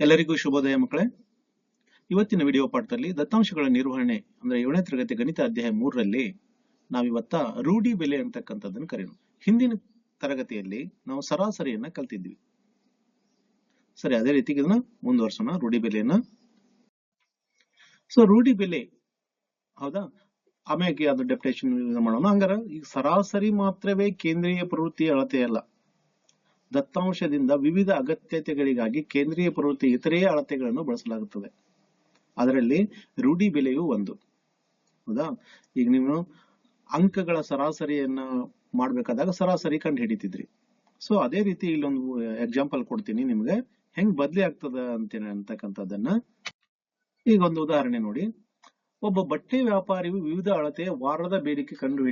ಎಲ್ಲರಿಗೂ ಶುಭೋದಯ ಮಕ್ಕಳೇ. ಇವತ್ತಿನ ವಿಡಿಯೋ ಪಾಠದಲ್ಲಿ ದತ್ತಾಂಶಗಳ ನಿರ್ವಹಣೆ, ಅಂದ್ರೆ ಏಳನೇ ತರಗತಿ ಗಣಿತ ಅಧ್ಯಾಯ ಮೂರರಲ್ಲಿ ನಾವಿವತ್ತ ರೂಢಿ ಬೆಲೆ ಅಂತಕ್ಕಂಥದ್ದನ್ನು ಕರೆಯೋಣ. ಹಿಂದಿನ ತರಗತಿಯಲ್ಲಿ ನಾವು ಸರಾಸರಿಯನ್ನ ಕಲ್ತಿದ್ವಿ. ಸರಿ, ಅದೇ ರೀತಿ ಇದನ್ನ ಮುಂದುವರ್ಸೋಣ, ರೂಢಿ ಬೆಲೆಯನ್ನ. ಸೊ ರೂಢಿ ಬೆಲೆ, ಹೌದಾ? ಆಮ್ಯಾಗೆ ಅದು ಡೆಪ್ಟೇಷನ್ ಮಾಡೋಣ. ಹಂಗಾರ ಈಗ ಸರಾಸರಿ ಮಾತ್ರವೇ ಕೇಂದ್ರೀಯ ಪ್ರವೃತ್ತಿಯ ಅಳತೆ ಅಲ್ಲ ದತ್ತಾಂಶದಿಂದ ವಿವಿಧ ಅಗತ್ಯತೆಗಳಿಗಾಗಿ ಕೇಂದ್ರೀಯ ಪ್ರವೃತ್ತಿ ಇತರೆಯ ಅಳತೆಗಳನ್ನು ಬಳಸಲಾಗುತ್ತದೆ. ಅದರಲ್ಲಿ ರೂಢಿ ಬೆಲೆಯೂ ಒಂದು. ಹೌದಾ? ಈಗ ನೀವು ಅಂಕಗಳ ಸರಾಸರಿಯನ್ನ ಮಾಡ್ಬೇಕಾದಾಗ ಸರಾಸರಿ ಕಂಡು ಹಿಡಿತಿದ್ರಿ. ಸೊ ಅದೇ ರೀತಿ ಇಲ್ಲೊಂದು ಎಕ್ಸಾಂಪಲ್ ಕೊಡ್ತೀನಿ ನಿಮ್ಗೆ. ಹೆಂಗ್ ಬದ್ಲಿ ಆಗ್ತದ ಅಂತೇನೆ ಅಂತಕ್ಕಂಥದ್ದನ್ನ. ಈಗ ಒಂದು ಉದಾಹರಣೆ ನೋಡಿ. ಒಬ್ಬ ಬಟ್ಟೆ ವ್ಯಾಪಾರಿಯು ವಿವಿಧ ಅಳತೆಯ ವಾರದ ಬೇಡಿಕೆ ಕಂಡು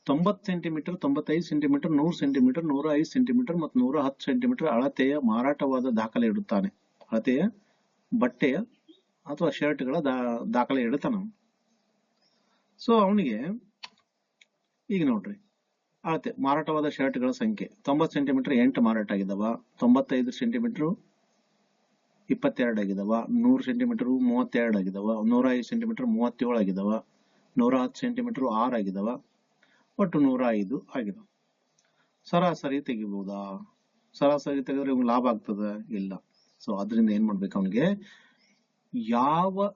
ಹಿಡಿಯಲು ತೊಂಬತ್ ಸೆಂಟಿಮೀಟರ್, ತೊಂಬತ್ತೈದು ಸೆಂಟಿಮೀಟರ್, ನೂರು ಸೆಂಟಿಮೀಟರ್ ನೂರ ಐದು ಸೆಂಟಿಮೀಟರ್ ಮತ್ತು ನೂರ ಹತ್ತು ಸೆಂಟಿಮೀಟರ್ ಅಳತೆಯ ಮಾರಾಟವಾದ ದಾಖಲೆ ಇಡುತ್ತಾನೆ. ಅಳತೆಯ ಬಟ್ಟೆಯ ಅಥವಾ ಶರ್ಟ್ಗಳ ದಾಖಲೆ ಇಡುತ್ತಾನ ಸೊ ಅವನಿಗೆ, ಈಗ ನೋಡ್ರಿ. ಅಳತೆ, ಮಾರಾಟವಾದ ಶರ್ಟ್ಗಳ ಸಂಖ್ಯೆ. ತೊಂಬತ್ತು ಸೆಂಟಿಮೀಟರ್ ಎಂಟು ಮಾರಾಟ ಆಗಿದಾವ, ತೊಂಬತ್ತೈದು ಸೆಂಟಿಮೀಟರ್ ಇಪ್ಪತ್ತೆರಡು ಆಗಿದಾವ, ನೂರು ಸೆಂಟಿಮೀಟರ್ ಮೂವತ್ತೆರಡು ಆಗಿದಾವ ನೂರ ಐದು ಸೆಂಟಿಮೀಟರ್ ಮೂವತ್ತೇಳು ಆಗಿದಾವ ನೂರ ಹತ್ತು ಸೆಂಟಿಮೀಟರ್ ಆರು ಆಗಿದಾವ ಒಟ್ಟು ನೂರ ಐದು ಆಗಿದೆ. ಸರಾಸರಿ ತೆಗಿಬಹುದಾ ಸರಾಸರಿ ತೆಗೆದ್ರೆ ಇವ್ ಲಾಭ ಆಗ್ತದ? ಇಲ್ಲ. ಸೊ ಅದರಿಂದ ಏನ್ ಮಾಡ್ಬೇಕು ಅವನಿಗೆ? ಯಾವ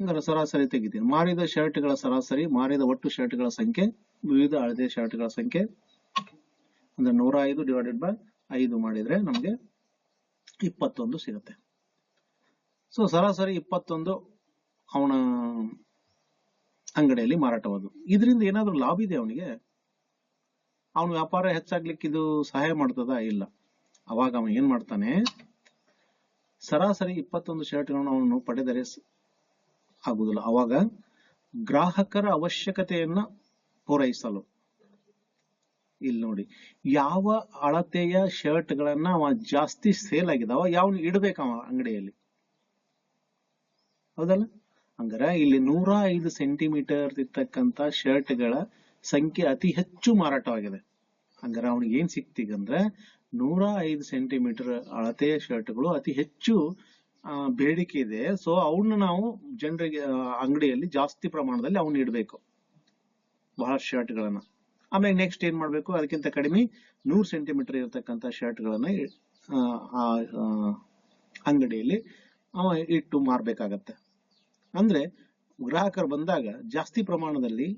ಅಂದ್ರೆ ಸರಾಸರಿ ತೆಗಿತೀನಿ. ಮಾರಿದ ಶರ್ಟ್ಗಳ ಸರಾಸರಿ, ಮಾರಿದ ಒಟ್ಟು ಶರ್ಟ್ಗಳ ಸಂಖ್ಯೆ, ವಿವಿಧ ಅಳತೆ ಶರ್ಟ್ಗಳ ಸಂಖ್ಯೆ. ಅಂದ್ರೆ ನೂರ ಐದು ಡಿವೈಡೆಡ್ ಬೈ ಐದು ಮಾಡಿದ್ರೆ ನಮ್ಗೆ ಇಪ್ಪತ್ತೊಂದು ಸಿಗುತ್ತೆ. ಸೊ ಸರಾಸರಿ ಇಪ್ಪತ್ತೊಂದು ಅವನ ಅಂಗಡಿಯಲ್ಲಿ ಮಾರಾಟವಾದವು ಇದರಿಂದ ಏನಾದರೂ ಲಾಭ ಇದೆ ಅವನಿಗೆ? ಅವನ ವ್ಯಾಪಾರ ಹೆಚ್ಚಾಗ್ಲಿಕ್ಕೆ ಇದು ಸಹಾಯ ಮಾಡ್ತದ? ಇಲ್ಲ. ಅವಾಗ ಅವನು ಏನ್ ಮಾಡ್ತಾನೆ? ಸರಾಸರಿ ಇಪ್ಪತ್ತೊಂದು ಶರ್ಟ್ಗಳನ್ನು ಅವನು ಪಡೆದರೆ ಆಗುದಿಲ್ಲ ಅವಾಗ ಗ್ರಾಹಕರ ಅವಶ್ಯಕತೆಯನ್ನ ಪೂರೈಸಲು. ಇಲ್ಲಿ ನೋಡಿ, ಯಾವ ಅಳತೆಯ ಶರ್ಟ್ ಗಳನ್ನ ಅವ ಜಾಸ್ತಿ ಸೇಲ್ ಆಗಿದಾವ ಯಾವನು ಇಡ್ಬೇಕ ಅವ ಅಂಗಡಿಯಲ್ಲಿ? ಹೌದಲ್ಲ? ಹಂಗಾರ ಇಲ್ಲಿ ನೂರ ಐದು ಸೆಂಟಿಮೀಟರ್ ಇರ್ತಕ್ಕಂತ ಶರ್ಟ್ಗಳ ಸಂಖ್ಯೆ ಅತಿ ಹೆಚ್ಚು ಮಾರಾಟವಾಗಿದೆ. ಹಂಗಾರೆ ಅವನಿಗೆ ಏನ್ ಸಿಕ್ತಿಗಂದ್ರೆ ನೂರ ಐದು ಸೆಂಟಿಮೀಟರ್ ಅಳತೆಯ ಶರ್ಟ್ಗಳು ಅತಿ ಹೆಚ್ಚು ಬೇಡಿಕೆ ಇದೆ. ಸೊ ಅವನ್ನ ನಾವು ಜನರಿಗೆ ಅಂಗಡಿಯಲ್ಲಿ ಜಾಸ್ತಿ ಪ್ರಮಾಣದಲ್ಲಿ ಅವನ್ನ ಇಡಬೇಕು. ಬಹಳ ಶರ್ಟ್ ಗಳನ್ನ ಆಮೇಲೆ ನೆಕ್ಸ್ಟ್ ಏನ್ ಮಾಡ್ಬೇಕು? ಅದಕ್ಕಿಂತ ಕಡಿಮೆ ನೂರ್ ಸೆಂಟಿಮೀಟರ್ ಇರತಕ್ಕಂತ ಆ, ಅಂಗಡಿಯಲ್ಲಿ ಅವ ಇಟ್ಟು ಮಾರ್ಬೇಕಾಗತ್ತೆ. ಅಂದ್ರೆ ಗ್ರಾಹಕರು ಬಂದಾಗ ಜಾಸ್ತಿ ಪ್ರಮಾಣದಲ್ಲಿ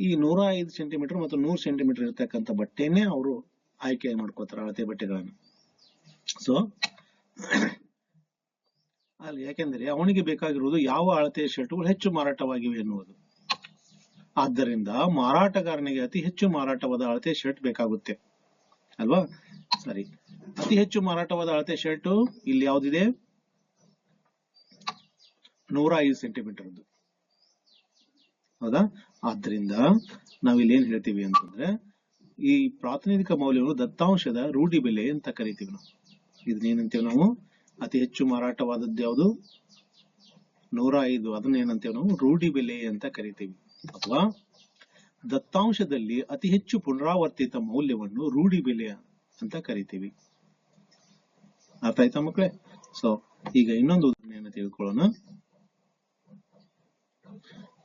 ಈ ನೂರ ಐದು ಸೆಂಟಿಮೀಟರ್ ಮತ್ತು ನೂರು ಸೆಂಟಿಮೀಟರ್ ಇರತಕ್ಕಂಥ ಬಟ್ಟೆನೇ ಅವರು ಆಯ್ಕೆ ಮಾಡ್ಕೋತಾರೆ, ಅಳತೆ ಬಟ್ಟೆಗಳನ್ನು. ಸೊ ಅಲ್ಲಿ ಯಾಕೆಂದ್ರೆ ಅವನಿಗೆ ಬೇಕಾಗಿರುವುದು ಯಾವ ಅಳತೆಯ ಶರ್ಟ್ಗಳು ಹೆಚ್ಚು ಮಾರಾಟವಾಗಿವೆ ಎನ್ನುವುದು. ಆದ್ದರಿಂದ ಮಾರಾಟಗಾರನಿಗೆ ಅತಿ ಹೆಚ್ಚು ಮಾರಾಟವಾದ ಅಳತೆ ಶರ್ಟ್ ಬೇಕಾಗುತ್ತೆ. ಅಲ್ವಾ? ಸರಿ. ಅತಿ ಹೆಚ್ಚು ಮಾರಾಟವಾದ ಅಳತೆ ಶರ್ಟ್ ಇಲ್ಲಿ ಯಾವ್ದಿದೆ? ನೂರ ಐದು ಸೆಂಟಿಮೀಟರ್ ಹೌದಾ? ಆದ್ರಿಂದ ನಾವಿಲ್ಲಿ ಏನ್ ಹೇಳ್ತೀವಿ ಅಂತಂದ್ರೆ, ಈ ಪ್ರಾತಿನಿಧಿಕ ಮೌಲ್ಯಗಳು ದತ್ತಾಂಶದ ರೂಢಿ ಬೆಲೆ ಅಂತ ಕರಿತೀವಿ ನಾವು. ಇದನ್ನ ಏನಂತೀವಿ ನಾವು? ಅತಿ ಹೆಚ್ಚು ಮಾರಾಟವಾದದ್ದು ಯಾವುದು? ನೂರ ಐದು ಅದನ್ನ ಏನಂತೇವೆ ನಾವು? ರೂಢಿ ಬೆಲೆ ಅಂತ ಕರಿತೀವಿ. ಅಥವಾ ದತ್ತಾಂಶದಲ್ಲಿ ಅತಿ ಹೆಚ್ಚು ಪುನರಾವರ್ತಿತ ಮೌಲ್ಯವನ್ನು ರೂಢಿ ಬೆಲೆ ಅಂತ ಕರಿತೀವಿ. ಅರ್ಥ ಆಯ್ತಾ ಮಕ್ಕಳೇ ಸೊ ಈಗ ಇನ್ನೊಂದು ಉದಾಹರಣೆಯನ್ನು ತಿಳ್ಕೊಳ್ಳೋಣ.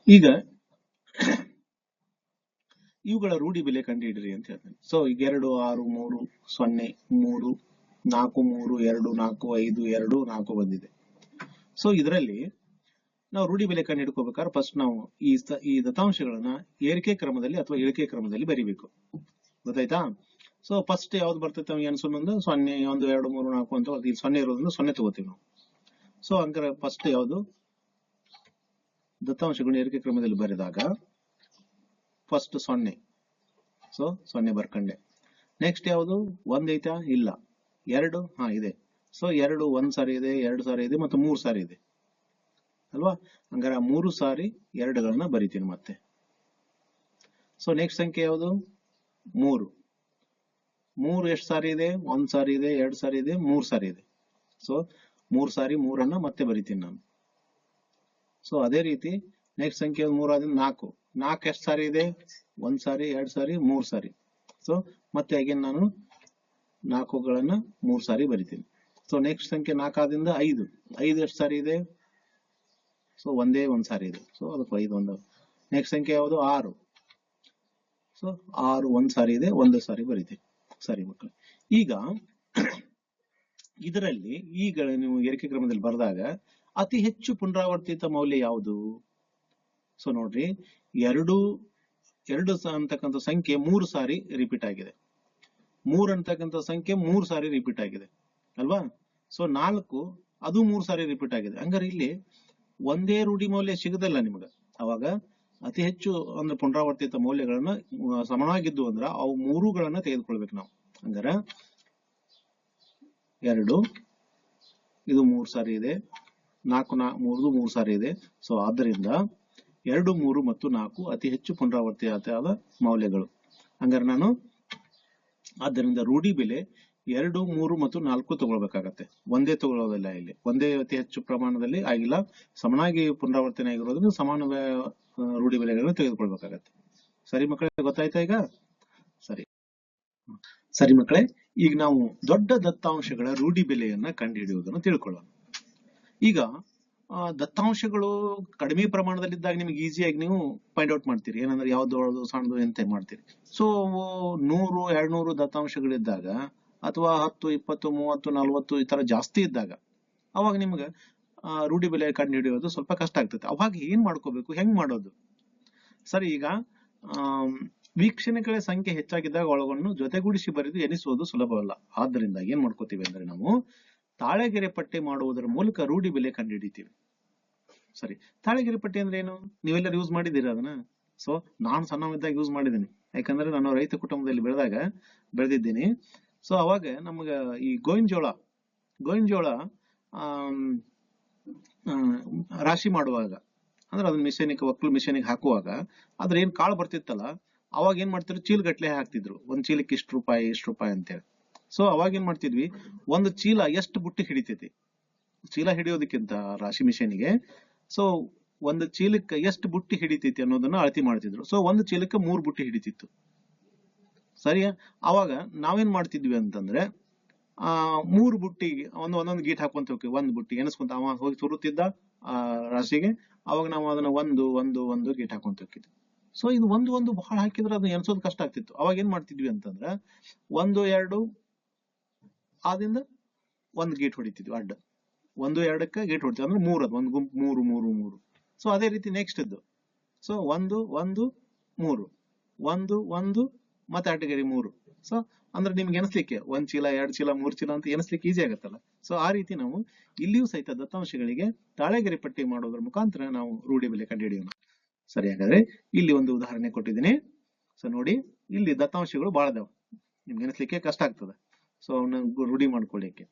ಈಗ ಇವುಗಳ ರೂಢಿ ಬೆಲೆ ಕಂಡುಹಿಡಿರಿ ಅಂತ ಹೇಳ್ತೇನೆ. ಸೊ ಈಗ ಎರಡು, ಆರು, ಮೂರು, ಸೊನ್ನೆ, ಮೂರು, ನಾಲ್ಕು, ಮೂರು, ಎರಡು, ನಾಲ್ಕು, ಐದು, ಎರಡು, ನಾಲ್ಕು ಬಂದಿದೆ. ಸೊ ಇದರಲ್ಲಿ ನಾವು ರೂಢಿ ಬೆಲೆ ಕಂಡು ಹಿಡ್ಕೋಬೇಕಾದ್ರೆ ಫಸ್ಟ್ ನಾವು ಈ ದತ್ತಾಂಶಗಳನ್ನ ಏರಿಕೆ ಕ್ರಮದಲ್ಲಿ ಅಥವಾ ಇಳಿಕೆ ಕ್ರಮದಲ್ಲಿ ಬರಿಬೇಕು. ಗೊತ್ತಾಯ್ತಾ? ಸೊ ಫಸ್ಟ್ ಯಾವ್ದು ಬರ್ತೈತೆ ನಮ್ಗೆ ಅನ್ಸೋದು ಸೊನ್ನೆ, ಒಂದು, ಎರಡು, ಮೂರು, ನಾಲ್ಕು ಅಂತ ಸೊನ್ನೆ ಇರೋದ್ರಿಂದ ಸೊನ್ನೆ ತಗೋತೀವಿ ನಾವು. ಸೊ ಹಂಗಾರೆ ಫಸ್ಟ್ ಯಾವುದು? ದತ್ತಾಂಶಗಳನ್ನ ಏರಿಕೆ ಕ್ರಮದಲ್ಲಿ ಬರೆದಾಗ ಫಸ್ಟ್ ಸೊನ್ನೆ. ಸೊ ಸೊನ್ನೆ ಬರ್ಕಂಡೆ. ನೆಕ್ಸ್ಟ್ ಯಾವುದು? ಒಂದೈತಾ ಇಲ್ಲ. ಎರಡು? ಹಾ, ಇದೆ. ಸೊ ಎರಡು ಒಂದ್ ಸಾರಿ ಇದೆ, ಎರಡು ಸಾರಿ ಇದೆ ಮತ್ತು ಮೂರು ಸಾರಿ ಇದೆ. ಅಲ್ವಾ? ಹಂಗಾರೆ ಮೂರು ಸಾರಿ ಎರಡುಗಳನ್ನ ಬರಿತೀನಿ ಮತ್ತೆ. ಸೊ ನೆಕ್ಸ್ಟ್ ಸಂಖ್ಯೆ ಯಾವುದು? ಮೂರು. ಮೂರು ಎಷ್ಟು ಸಾರಿ ಇದೆ? ಒಂದ್ ಸಾರಿ ಇದೆ, ಎರಡು ಸಾರಿ ಇದೆ, ಮೂರು ಸಾರಿ ಇದೆ. ಸೊ ಮೂರು ಸಾರಿ ಮೂರನ್ನ ಮತ್ತೆ ಬರಿತೀನಿ ನಾನು. ಸೊ ಅದೇ ರೀತಿ ನೆಕ್ಸ್ಟ್ ಸಂಖ್ಯೆ ಮೂರಾದ ನಾಲ್ಕು. ನಾಲ್ಕು ಎಷ್ಟು ಸಾರಿ ಇದೆ? ಒಂದ್ ಸಾರಿ, ಎರಡ್ ಸಾರಿ, ಮೂರ್ ಸಾರಿ. ಸೊ ಮತ್ತೆ ಅಗೇನ್ ನಾನು ನಾಲ್ಕುಗಳನ್ನ ಮೂರ್ ಸಾರಿ ಬರಿತೀನಿ. ಸೊ ನೆಕ್ಸ್ಟ್ ಸಂಖ್ಯೆ ನಾಲ್ಕಾದಿಂದ ಐದು. ಐದು ಎಷ್ಟು ಸಾರಿ ಇದೆ? ಸೊ ಒಂದೇ ಒಂದ್ ಸಾರಿ ಇದೆ. ಸೊ ಅದಕ್ಕೆ ಐದು ಒಂದು. ನೆಕ್ಸ್ಟ್ ಸಂಖ್ಯೆ ಯಾವುದು? ಆರು. ಸೊ ಆರು ಒಂದ್ ಸಾರಿ ಇದೆ, ಒಂದು ಸಾರಿ ಬರಿತೀನಿ. ಸರಿ ಮಕ್ಕಳು. ಈಗ ಇದರಲ್ಲಿ ಈಗ ನೀವು ಏರಿಕೆ ಕ್ರಮದಲ್ಲಿ ಬರೆದಾಗ ಅತಿ ಹೆಚ್ಚು ಪುನರಾವರ್ತಿತ ಮೌಲ್ಯ ಯಾವುದು? ಸೊ ನೋಡ್ರಿ, ಎರಡು ಎರಡು ಅಂತಕ್ಕಂಥ ಸಂಖ್ಯೆ ಮೂರು ಸಾರಿ ರಿಪೀಟ್ ಆಗಿದೆ. ಮೂರ್ ಅಂತಕ್ಕಂಥ ಸಂಖ್ಯೆ ಮೂರು ಸಾರಿ ರಿಪೀಟ್ ಆಗಿದೆ. ಅಲ್ವಾ? ಸೊ ನಾಲ್ಕು, ಅದು ಮೂರು ಸಾರಿ ರಿಪೀಟ್ ಆಗಿದೆ. ಹಂಗಾರೆ ಇಲ್ಲಿ ಒಂದೇ ರೂಢಿ ಮೌಲ್ಯ ಸಿಗದಲ್ಲ ನಿಮ್ಗೆ. ಅವಾಗ ಅತಿ ಹೆಚ್ಚು ಅಂದ್ರೆ ಪುನರಾವರ್ತಿತ ಮೌಲ್ಯಗಳನ್ನ ಸಮನಾಗಿದ್ದು ಅಂದ್ರ ಅವು ಮೂರುಗಳನ್ನ ತೆಗೆದುಕೊಳ್ಬೇಕು ನಾವು. ಹಂಗಾರ, ಎರಡು, ಇದು ಮೂರು ಸಾರಿ ಇದೆ. ನಾಲ್ಕು ನಾ, ಮೂರ್ದು, ಮೂರು ಸಾರಿ ಇದೆ. ಸೊ ಆದ್ದರಿಂದ ಎರಡು, ಮೂರು ಮತ್ತು ನಾಲ್ಕು ಅತಿ ಹೆಚ್ಚು ಪುನರಾವರ್ತಿಯಾದ ಮೌಲ್ಯಗಳು. ಹಂಗಾರೆ ನಾನು ಆದ್ದರಿಂದ ರೂಢಿ ಬೆಲೆ ಎರಡು, ಮೂರು ಮತ್ತು ನಾಲ್ಕು ತಗೊಳ್ಬೇಕಾಗತ್ತೆ. ಒಂದೇ ತಗೊಳ್ಳೋದಿಲ್ಲ ಇಲ್ಲಿ. ಒಂದೇ ಅತಿ ಹೆಚ್ಚು ಪ್ರಮಾಣದಲ್ಲಿ ಆಗಿಲ್ಲ. ಸಮನಾಗಿ ಪುನರಾವರ್ತನೆ ಆಗಿರೋದನ್ನು ಸಮಾನ ರೂಢಿ ಬೆಲೆಗಳನ್ನು ತೆಗೆದುಕೊಳ್ಬೇಕಾಗತ್ತೆ. ಸರಿ ಮಕ್ಕಳೇ, ಗೊತ್ತಾಯ್ತಾ ಈಗ? ಸರಿ. ಸರಿ ಮಕ್ಕಳೇ, ಈಗ ನಾವು ದೊಡ್ಡ ದತ್ತಾಂಶಗಳ ರೂಢಿ ಬೆಲೆಯನ್ನ ಕಂಡುಹಿಡಿಯುವುದನ್ನು ತಿಳ್ಕೊಳ್ಳೋಣ. ಈಗ ದತ್ತಾಂಶಗಳು ಕಡಿಮೆ ಪ್ರಮಾಣದಲ್ಲಿದ್ದಾಗ ನಿಮಗೆ ಈಸಿಯಾಗಿ ನೀವು ಫೈಂಡ್ ಔಟ್ ಮಾಡ್ತೀರಿ. ಏನಂದ್ರೆ ಯಾವ್ದು ಸಣ್ಣದು ಎಂತ ಮಾಡ್ತೀರಿ. ಸೊ ನೂರು, ಎರಡ್ನೂರು ದತ್ತಾಂಶಗಳಿದ್ದಾಗ ಅಥವಾ ಹತ್ತು, ಇಪ್ಪತ್ತು, ಮೂವತ್ತು, ನಲ್ವತ್ತು ಈ ತರ ಜಾಸ್ತಿ ಇದ್ದಾಗ ಅವಾಗ ನಿಮ್ಗೆ ರೂಢಿ ಬೆಲೆ ಕಂಡು ಹಿಡಿಯೋದು ಸ್ವಲ್ಪ ಕಷ್ಟ ಆಗ್ತದೆ. ಅವಾಗ ಏನ್ ಮಾಡ್ಕೋಬೇಕು, ಹೆಂಗ್ ಮಾಡೋದು? ಸರಿ, ಈಗ ವೀಕ್ಷಣೆಗಳ ಸಂಖ್ಯೆ ಹೆಚ್ಚಾಗಿದ್ದಾಗ ಒಳಗೊಂಡು ಜೊತೆಗೂಡಿಸಿ ಬರೆದು ಎನಿಸುವುದು ಸುಲಭವಲ್ಲ. ಆದ್ದರಿಂದ ಏನ್ ಮಾಡ್ಕೋತೀವಿ ಅಂದ್ರೆ ನಾವು ತಾಳೆಗೆರೆ ಪಟ್ಟಿ ಮಾಡುವುದರ ಮೂಲಕ ರೂಢಿ ಬೆಲೆ ಕಂಡುಹಿಡಿತೀವಿ. ಸರಿ ತಾಳೆಗೆರೆ ಪಟ್ಟಿ ಅಂದ್ರೆ ಏನು? ನೀವೆಲ್ಲರೂ ಯೂಸ್ ಮಾಡಿದ್ದೀರಾ ಅದನ್ನ? ಸೊ ನಾನು ಸಣ್ಣವಿದ್ದಾಗ ಯೂಸ್ ಮಾಡಿದ್ದೀನಿ. ಯಾಕಂದ್ರೆ ನಾನು ರೈತ ಕುಟುಂಬದಲ್ಲಿ ಬೆಳೆದಾಗ ಬೆಳೆದಿದ್ದೀನಿ. ಸೊ ಅವಾಗ ನಮಗ ಈ ಗೋವಿನ ಜೋಳ ಗೋವಿನ ಜೋಳ ಆ, ರಾಶಿ ಮಾಡುವಾಗ ಅಂದ್ರೆ ಅದನ್ನ ಮಿಷನಿಗೆ ಒಕ್ಕಲು ಮಿಷನಿಗೆ ಹಾಕುವಾಗ ಅದ್ರ ಏನ್ ಕಾಳು ಬರ್ತಿತ್ತಲ್ಲ ಅವಾಗ ಏನ್ ಮಾಡ್ತಿದ್ರು? ಚೀಲ ಗಟ್ಲೆ ಹಾಕ್ತಿದ್ರು. ಒಂದ್ ಚೀಲಕ್ಕೆ ಇಷ್ಟು ರೂಪಾಯಿ ಇಷ್ಟು ರೂಪಾಯಿ ಅಂತೇಳಿ. ಸೊ ಅವಾಗ ಏನ್ ಮಾಡ್ತಿದ್ವಿ? ಒಂದು ಚೀಲ ಎಷ್ಟು ಬುಟ್ಟಿ ಹಿಡಿತೈತಿ ಚೀಲ ಹಿಡಿಯೋದಕ್ಕಿಂತ ರಾಶಿ ಮಿಷನಿಗೆ ಸೊ ಒಂದು ಚೀಲಕ್ಕೆ ಎಷ್ಟು ಬುಟ್ಟಿ ಹಿಡಿತೈತಿ ಅನ್ನೋದನ್ನ ಅಳತಿ ಮಾಡ್ತಿದ್ರು. ಸೊ ಒಂದು ಚೀಲಕ್ಕೆ ಮೂರ್ ಬುಟ್ಟಿ ಹಿಡಿತಿತ್ತು. ಸರಿಯಾ? ಅವಾಗ ನಾವೇನ್ ಮಾಡ್ತಿದ್ವಿ ಅಂತಂದ್ರೆ, ಆ, ಮೂರು ಬುಟ್ಟಿ, ಒಂದು, ಒಂದೊಂದು ಗೀಟ್ ಹಾಕೊಂತ ಹೋಗ್ತೀವಿ. ಒಂದ್ ಬುಟ್ಟಿ ಎನಸ್ಕೊಂತ ಅವ ಹೋಗಿ ತುರುತ್ತಿದ್ದ ಆ, ರಾಶಿಗೆ, ಅವಾಗ ನಾವು ಅದನ್ನ ಒಂದು ಒಂದು ಒಂದು ಗೀಟ್ ಹಾಕೊಂತ ಹೋಗ್ತಿದ್ವಿ. ಸೊ ಇದು ಒಂದು ಒಂದು ಬಹಳ ಹಾಕಿದ್ರೆ ಅದನ್ನ ಎನಿಸೋದು ಕಷ್ಟ ಆಗ್ತಿತ್ತು. ಅವಾಗ ಏನ್ ಮಾಡ್ತಿದ್ವಿ ಅಂತಂದ್ರೆ, ಒಂದು, ಎರಡು ಆದಿಂದ ಒಂದು ಗೇಟ್ ಹೊಡಿತಿದ್ವಿ, ಅಡ್ಡ. ಒಂದು, ಎರಡಕ್ಕೆ ಗೇಟ್ ಹೊಡಿತೀವಿ ಅಂದ್ರೆ ಮೂರು ಅದು, ಒಂದು ಗುಂಪು ಮೂರು ಮೂರು ಮೂರು. ಸೊ ಅದೇ ರೀತಿ ನೆಕ್ಸ್ಟ್ ಇದ್ದು ಸೊ ಒಂದು ಒಂದು, ಮೂರು. ಒಂದು ಒಂದು, ಮತ್ತೆ ಅಡ್ಡಗೇರಿ ಮೂರು. ಸೊ ಅಂದ್ರೆ ನಿಮ್ಗೆ ಎನಿಸ್ಲಿಕ್ಕೆ ಒಂದ್ ಚೀಲ, ಎರಡು ಚೀಲ, ಮೂರು ಚೀಲ ಅಂತ ಎನಿಸ್ಲಿಕ್ಕೆ ಈಸಿ ಆಗತ್ತಲ್ಲ. ಸೊ ಆ ರೀತಿ ನಾವು ಇಲ್ಲಿಯೂ ಸಹಿತ ದತ್ತಾಂಶಗಳಿಗೆ ತಾಳೆಗೆರೆ ಪಟ್ಟಿ ಮಾಡೋದ್ರ ಮುಖಾಂತರ ನಾವು ರೂಢಿ ಬೆಲೆ ಕಂಡುಹಿಡಿಯೋಣ. ಸರಿ, ಹಾಗಾದ್ರೆ ಇಲ್ಲಿ ಒಂದು ಉದಾಹರಣೆ ಕೊಟ್ಟಿದ್ದೀನಿ. ಸೊ ನೋಡಿ, ಇಲ್ಲಿ ದತ್ತಾಂಶಗಳು ಬಹಳ ಅದಾವ. ನಿಮ್ಗೆ ಎನಿಸ್ಲಿಕ್ಕೆ ಕಷ್ಟ ಆಗ್ತದೆ. ಸೊ ಅವನ್ನ ರೂಢಿ ಮಾಡ್ಕೊಳ್ಳಿಕ್ಕೆ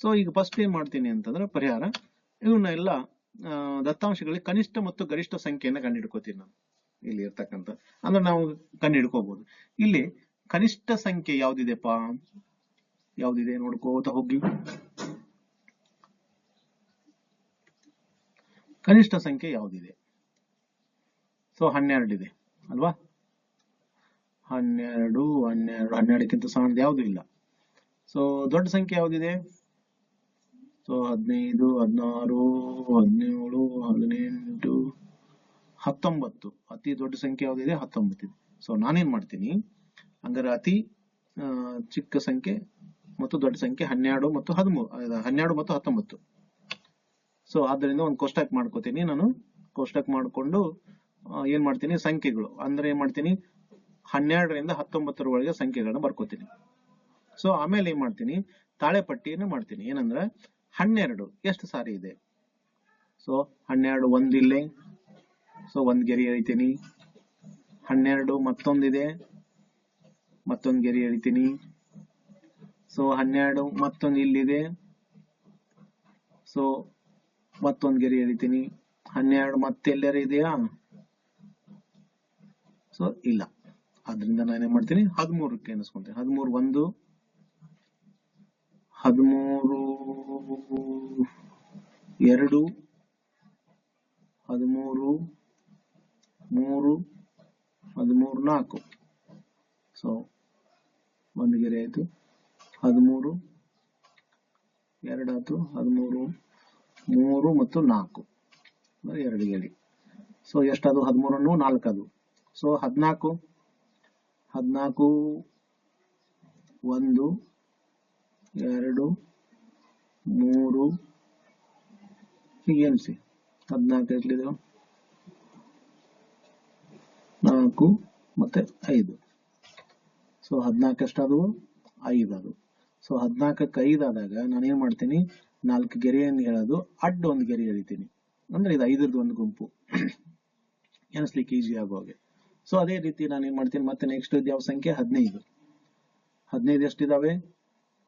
ಸೊ ಈಗ ಫಸ್ಟ್ ಏನ್ ಮಾಡ್ತೀನಿ ಅಂತಂದ್ರೆ ಪರಿಹಾರ. ಇವನ್ನ ಎಲ್ಲ ದತ್ತಾಂಶಗಳಲ್ಲಿ ದತ್ತಾಂಶಗಳಿಗೆ ಕನಿಷ್ಠ ಮತ್ತು ಗರಿಷ್ಠ ಸಂಖ್ಯೆಯನ್ನ ಕಂಡುಹಿಡ್ಕೋತೀನಿ ನಾನು. ಇಲ್ಲಿ ಇರ್ತಕ್ಕಂಥ, ಅಂದ್ರೆ ನಾವು ಕಂಡುಹಿಡ್ಕೋಬಹುದು ಇಲ್ಲಿ ಕನಿಷ್ಠ ಸಂಖ್ಯೆ ಯಾವ್ದಿದೆಪ್ಪ? ಯಾವ್ದಿದೆ ನೋಡ್ಕೋತ ಹೋಗಿ ಕನಿಷ್ಠ ಸಂಖ್ಯೆ ಯಾವ್ದಿದೆ? ಸೊ ಹನ್ನೆರಡಿದೆ, ಅಲ್ವಾ? ಹನ್ನೆರಡು ಹನ್ನೆರಡು, ಹನ್ನೆರಡಕ್ಕಿಂತ ಸಣ್ಣದು ಯಾವ್ದು ಇಲ್ಲ. ಸೊ ದೊಡ್ಡ ಸಂಖ್ಯೆ ಯಾವ್ದಿದೆ? ಸೊ ಹದಿನೈದು, ಹದಿನಾರು, ಹದಿನೇಳು, ಹದಿನೆಂಟು, ಹತ್ತೊಂಬತ್ತು. ಅತಿ ದೊಡ್ಡ ಸಂಖ್ಯೆ ಯಾವ್ದಿದೆ? ಹತ್ತೊಂಬತ್ತು ಸೊ ನಾನೇನ್ ಮಾಡ್ತೀನಿ? ಹಂಗಾರೆ ಅತಿ ಚಿಕ್ಕ ಸಂಖ್ಯೆ ಮತ್ತು ದೊಡ್ಡ ಸಂಖ್ಯೆ ಹನ್ನೆರಡು ಮತ್ತು ಹದಿಮೂರು ಹನ್ನೆರಡು ಮತ್ತು ಹತ್ತೊಂಬತ್ತು. ಸೊ ಆದ್ದರಿಂದ ಒಂದು ಕೋಷ್ಟಕ್ ಮಾಡ್ಕೋತೀನಿ. ನಾನು ಕೋಷ್ಟಕ್ ಮಾಡಿಕೊಂಡು ಏನ್ ಮಾಡ್ತೀನಿ? ಸಂಖ್ಯೆಗಳು. ಅಂದ್ರೆ ಏನ್ ಮಾಡ್ತೀನಿ? ಹನ್ನೆರಡರಿಂದ ಹತ್ತೊಂಬತ್ತರ ಒಳಗೆ ಸಂಖ್ಯೆಗಳನ್ನ ಬರ್ಕೋತೀನಿ. ಸೊ ಆಮೇಲೆ ಏನ್ ಮಾಡ್ತೀನಿ? ತಾಳೆ ಪಟ್ಟಿಯನ್ನು ಮಾಡ್ತೀನಿ. ಏನಂದ್ರೆ ಹನ್ನೆರಡು. ಎಷ್ಟು ಸಾರಿ ಇದೆ? ಸೊ ಹನ್ನೆರಡು ಒಂದಿಲ್ಲೇ. ಸೊ ಒಂದ್ ಗೆರೆ ಎಳಿತೀನಿ. ಹನ್ನೆರಡು ಮತ್ತೊಂದಿದೆ. ಮತ್ತೊಂದ್ ಗೆರೆ ಎಳಿತೀನಿ. ಸೊ ಹನ್ನೆರಡು ಮತ್ತೊಂದು ಇಲ್ಲಿದೆ. ಸೊ ಮತ್ತೊಂದ್ ಗೆರೆ ಎಳಿತೀನಿ. ಹನ್ನೆರಡು ಮತ್ತೆಲ್ಲರ ಇದೆಯಾ? ಸೊ ಇಲ್ಲ. ಅದ್ರಿಂದ ನಾನೇನ್ ಮಾಡ್ತೀನಿ? ಹದಿಮೂರಕ್ಕೆ ಎನಿಸ್ಕೊಂತೀನಿ. ಹದಿಮೂರು ಒಂದು ಹದಿಮೂರು, ಎರಡು, ಹದಿಮೂರು, ಮೂರು, ಹದಿಮೂರು, ನಾಲ್ಕು. ಸೊ ಒಂದು ಗೆರೆ ಆಯಿತು. ಹದಿಮೂರು ಎರಡಾಯ್ತು ಹದಿಮೂರು, ಮೂರು ಮತ್ತು ನಾಲ್ಕು. ಅಂದ್ರೆ ಎರಡು ಗೆರೆ ಸೊ ಎಷ್ಟದು? ಹದಿಮೂರನ್ನು ನಾಲ್ಕು ಅದು ಸೊ ಹದಿನಾಲ್ಕು ಹದಿನಾಲ್ಕು, ಒಂದು ಎರಡು, ಮೂರು ಹೀಗೆ ಸಿ? ಹದಿನಾಲ್ಕು ಎಷ್ಟಿದೆ ನಾಲ್ಕು ಮತ್ತೆ ಐದು. ಸೊ ಹದಿನಾಲ್ಕು ಎಷ್ಟಾದವು? ಐದು ಅದು ಸೊ ಹದಿನಾಲ್ಕಕ್ಕೆ ಐದಾದಾಗ ಆದಾಗ ನಾನು ಏನ್ ಮಾಡ್ತೀನಿ? ನಾಲ್ಕು ಗೆರೆಯನ್ನು ಹೇಳೋದು, ಅಡ್ಡ ಒಂದು ಗೆರೆ ಎಳಿತೀನಿ. ಅಂದ್ರೆ ಇದು ಐದರದ್ದು ಒಂದು ಗುಂಪು. ಎಣಿಸ್ಲಿಕ್ಕೆ ಈಸಿ ಆಗೋ ಹಾಗೆ. ಸೊ ಅದೇ ರೀತಿ ನಾನು ಏನ್ ಮಾಡ್ತೀನಿ? ಮತ್ತೆ ನೆಕ್ಸ್ಟ್ ಯಾವ ಸಂಖ್ಯೆ ಹದಿನೈದು. ಹದಿನೈದು ಎಷ್ಟಿದಾವೆ?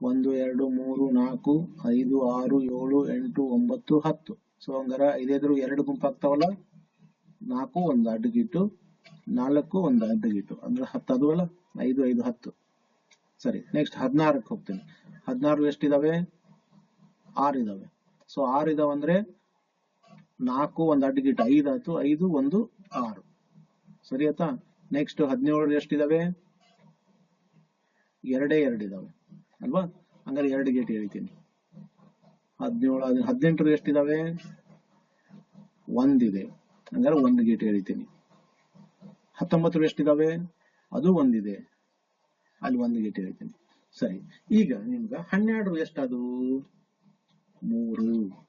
ಒಂದು, ಎರಡು, ಮೂರು, ನಾಲ್ಕು, ಐದು, ಆರು, ಏಳು, ಎಂಟು, ಒಂಬತ್ತು, ಹತ್ತು. ಸೊ ಹಂಗಾರ ಐದೈದರು ಎರಡು ಗುಂಪು ಆಗ್ತಾವಲ್ಲ ನಾಲ್ಕು ಒಂದು ಅಡ್ಡಗಿಟ್ಟು ನಾಲ್ಕು ಒಂದು ಅಡ್ಡಗಿಟ್ಟು ಅಂದ್ರೆ ಹತ್ತು ಅದುವಲ್ಲ ಐದು ಐದು, ಹತ್ತು. ಸರಿ ನೆಕ್ಸ್ಟ್ ಹದಿನಾರಕ್ಕೆ ಹೋಗ್ತೀನಿ. ಹದಿನಾರು ಎಷ್ಟಿದಾವೆ? ಆರು ಇದಾವೆ. ಸೊ ಆರು ಇದಾವೆ ಅಂದ್ರೆ ನಾಲ್ಕು ಒಂದು ಅಡ್ಡಗಿಟ್ಟು ಐದು ಆಯ್ತು, ಐದು ಒಂದು ಆರು. ಸರಿ ಆಯ್ತಾ? ನೆಕ್ಸ್ಟ್ ಹದಿನೇಳು ಎಷ್ಟಿದಾವೆ? ಎರಡೇ ಎರಡು ಇದಾವೆ. ಅಲ್ವಾ? ಹಂಗಾರೆ ಎರಡು ಗೇಟ್ ಹೇಳ್ತೀನಿ. ಹದಿನೇಳು ಹದಿನೆಂಟರು ಎಷ್ಟಿದಾವೆ? ಒಂದಿದೆ. ಹಂಗಾರೆ ಒಂದು ಗೇಟ್ ಹೇಳ್ತೀನಿ. ಹತ್ತೊಂಬತ್ತರು ಎಷ್ಟಿದಾವೆ? ಅದು ಒಂದಿದೆ. ಅಲ್ಲಿ ಒಂದು ಗೇಟ್ ಹೇಳ್ತೀನಿ. ಸರಿ. ಈಗ ನಿಮ್ಗ ಹನ್ನೆರಡು ಎಷ್ಟದು? ಮೂರು.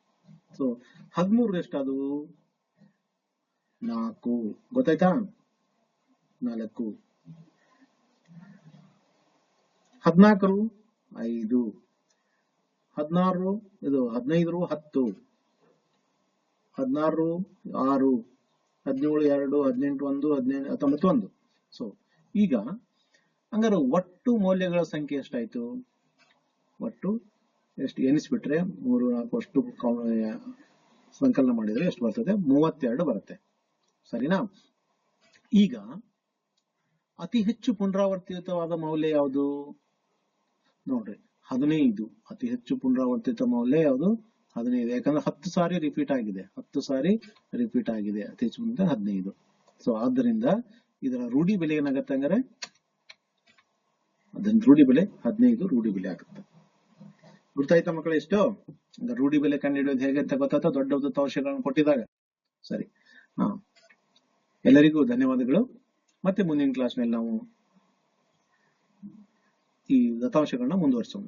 ಸೊ ಹದಿಮೂರು ಎಷ್ಟದು? ನಾಲ್ಕು. ಗೊತ್ತಾಯ್ತಾ? ನಾಲ್ಕು. ಹದಿನಾಲ್ಕರು? ಐದು. ಹದಿನಾರು, ಇದು ಹದಿನೈದು, ಹತ್ತು. ಹದಿನಾರು, ಆರು. ಹದಿನೇಳು, ಎರಡು, ಹದಿನೆಂಟು, ಒಂದು ಹದಿನೆಂಟು ಹತ್ತೊಂಬತ್ತು ಒಂದು ಸೊ ಈಗ, ಹಂಗಾರೆ ಒಟ್ಟು ಮೌಲ್ಯಗಳ ಸಂಖ್ಯೆ ಎಷ್ಟಾಯ್ತು? ಒಟ್ಟು ಎಷ್ಟು ಎನಿಸ್ಬಿಟ್ರೆ ಮೂರು, ನಾಲ್ಕು ಅಷ್ಟು ಸಂಕಲನ ಮಾಡಿದ್ರೆ ಎಷ್ಟು ಬರ್ತದೆ? ಮೂವತ್ತೆರಡು ಬರುತ್ತೆ. ಸರಿನಾ? ಈಗ, ಅತಿ ಹೆಚ್ಚು ಪುನರಾವರ್ತಿತವಾದ ಮೌಲ್ಯ ಯಾವುದು? ನೋಡ್ರಿ, ಹದಿನೈದು, ಅತಿ ಹೆಚ್ಚು ಪುನರಾವರ್ತಿತ ಮೌಲ್ಯ ಯಾವುದು? ಹದಿನೈದು. ಯಾಕಂದ್ರೆ ಹತ್ತು ಸಾರಿ ರಿಪೀಟ್ ಆಗಿದೆ. ಹತ್ತು ಸಾರಿ ರಿಪೀಟ್ ಆಗಿದೆ. ಅತಿ ಹೆಚ್ಚು ಮುಂದೆ ಹದಿನೈದು. ಸೊ ಆದ್ದರಿಂದ ಇದರ ರೂಢಿ ಬೆಲೆ ಏನಾಗತ್ತೆ ಅಂದ್ರೆ ಅದನ್ನ ರೂಢಿ ಬೆಲೆ ಹದಿನೈದು ರೂಢಿ ಬೆಲೆ ಆಗುತ್ತೆ. ಗೊತ್ತಾಯ್ತಾ ಮಕ್ಕಳು ಎಷ್ಟು ರೂಢಿ ಬೆಲೆ ಕಂಡುಹಿಡಿಯೋದು ಹೇಗೆ ಅಂತ ಗೊತ್ತಾತ ದೊಡ್ಡ ದೊಡ್ಡ ದತ್ತಾಂಶಗಳನ್ನು ಕೊಟ್ಟಿದಾಗ ಸರಿ. ಹಾ. ಎಲ್ಲರಿಗೂ ಧನ್ಯವಾದಗಳು. ಮತ್ತೆ ಮುಂದಿನ ಕ್ಲಾಸ್ ಮೇಲೆ ನಾವು ಈ ದತ್ತಾಂಶಗಳನ್ನ ಮುಂದುವರಿಸೋಣ